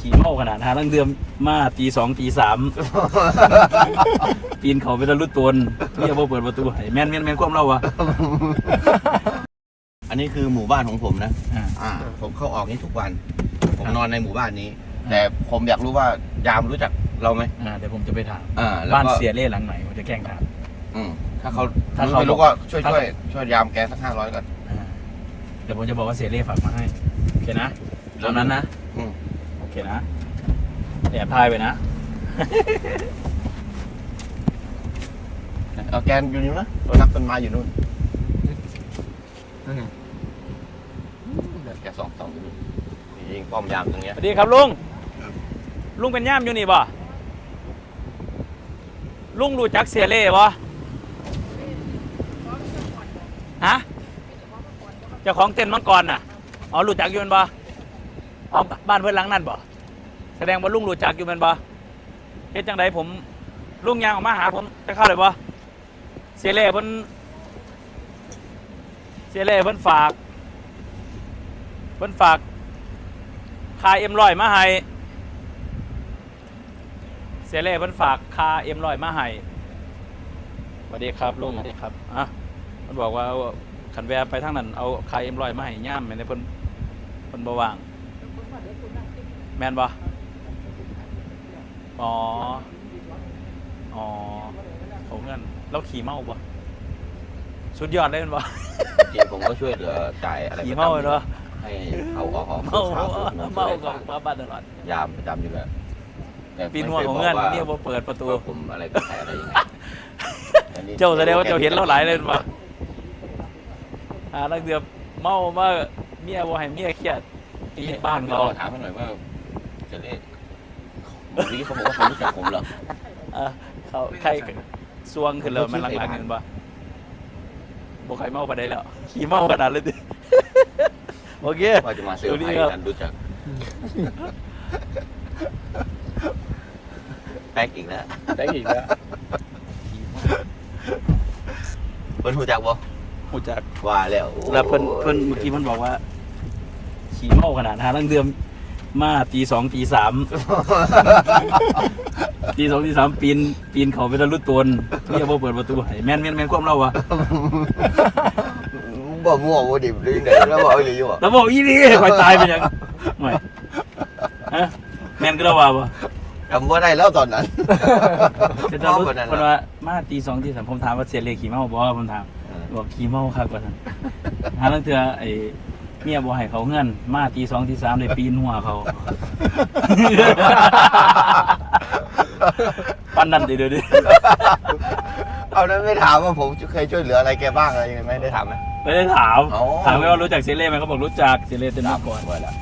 ขี่เมาขนาดหาลังเดือมมาตีสองตีสามปีนเขาไปตะลุตนเมียบ่เปิดประตูให้แม่นแม่นแม่นความเราวะ อันนี้คือหมู่บ้านของผมนะ อ่า อ่า ผมเข้าออกนี่ทุกวัน ผมครับนอนในหมู่บ้านนี้อ่าแต่ผมอยากรู้ว่ายามรู้จักเราไหมอ่าเดี๋ยวผมจะไปถามอ่าแล้วบ้านก็เสียเล่หลังไหนผมจะแกล้งถาม อืมถ้าเขาถ้ารู้เขาไม่บรู้อกก็ช่วยถ้า ช่วยช่วยยามแกสักห้าร้อยก่อน อ่าเดี๋ยวผมจะบอกว่าเสียเล่ฝากมาให้โอเคนะตามนั้นนะอืมโอ เคนะแอบพายไปนะ เอาแกนอยู่นี่นะตัวนักต้นไม้อยู่นู่นแกสองสองอยู่นู่นนี่ยิงป้อมยามตรงเนี้ยสวัสดีครับลุงลุงเป็นย่ามอยู่นี่บ่ลุงรู้จักเสียเล่บ่ฮะเจ้าของเต็นท์มังกรน่ะ อ๋อรู้จักอยู่แมันบ่อ๋อบ้านเพื่อนหลังนั่นบ่ แสดงว่าลุงรู้จักอยู่แมันบ่เฮ็ดจังไดผมลุงยางออกมาหาผมจะเข้าเลยบ่เสียเล่เพิ่นเสียเล่เพิ่นฝากเพิ่นฝากคาเอ็มลอยมาให้เสียเล่เพิ่นฝากคาเอ็มลอยมาให้สวัสดีครับลุงสวัสดีครับอะมันบอกว่าเอาขันแวะไปทางนั้นเอาคาเอ็มลอยมาให้ย่ามแม่นได้เพิ่นเพิ่นบ่ว่างแม่นบ่ อ๋อ อ๋อเขาเงินเราขี่เมาบ่สุดยอดเลยแมันบ่จริงผมก็ช่วยเหลือจ่ายอะไรขี่ประเมาจำเลยเนาะให้เอาออกออกเมาข้าวเมาสารเมากับมาบ้านตลอดยามประจำอยู่แล้วแต่ปีนหัวของเงินเนี่ยบ่เปิดประตูว่าผมอะไรก็ใครอะไรยังไงอันนี้เจ้าแสดงว่าเจ้าเห็นเราหลายเลยป่ะอ่านักเดือบเมามาเมียบ่ให้เมียเครียดตีบ้านเขาเราถามเขาหน่อยว่าจะเรีย กบอกนี้เขาบอกว่าเขารู้จักผมเหรอ เออเขาใครซวงขึ้นเลยมันหลังๆเงินป่ะบ่ใครเมาไปได้แล้วขี่เมาขนาดเลยดิโอเคว่าจะมาเซอร์ไพรส์กันรู้จักแป๊กอีกแล้วได้อีกแล้วเพิ่นรู้จักบ่หูจักว่าแล้วแล้วเพิ่นเพิ่นเมื่อกี้มันบอกว่าขี่เมาขนาดหาลังเดือม มาตีสองตีสามตีสองตีสามปีนปีนเขาไปตะลุตนเมียบ่เปิดประตูให้แม่นแม่นแม่นความเราวะบ่มั่วบ่ดิบหรือยังไงแล้วบอกอีหลีอยู่อะแล้วบอกอีนี่คอยตายไปยังไม่ฮะแม่นก็เราว่าบ่จำบ่ได้แล้วตอนนั้นแต่ตอนรู้คนนั้นคนน่ะว่ามาตีสองตีสามผมถามว่าเสียเลขขี่เมาบ่ผมถามบอกขี่เมาครับว่าซั่นหาลังเทื่อไอ้ เมียบ่ให้เขาเงินมาตีสองตีสามเลยปีนหัวเขา ปันนั่นดิเดี๋ยวดิเอานั้นไม่ถามว่าผมเคยช่วยเหลืออะไรแกบ้างอะไรยังไงไหมได้ถามไหมไม่ได้ถามอ๋อถามแค่ว่ารู้จักเซเล่ไหมเขาบอกรู้จักเซเล่เต้นมาก่อน ไว้แล้ว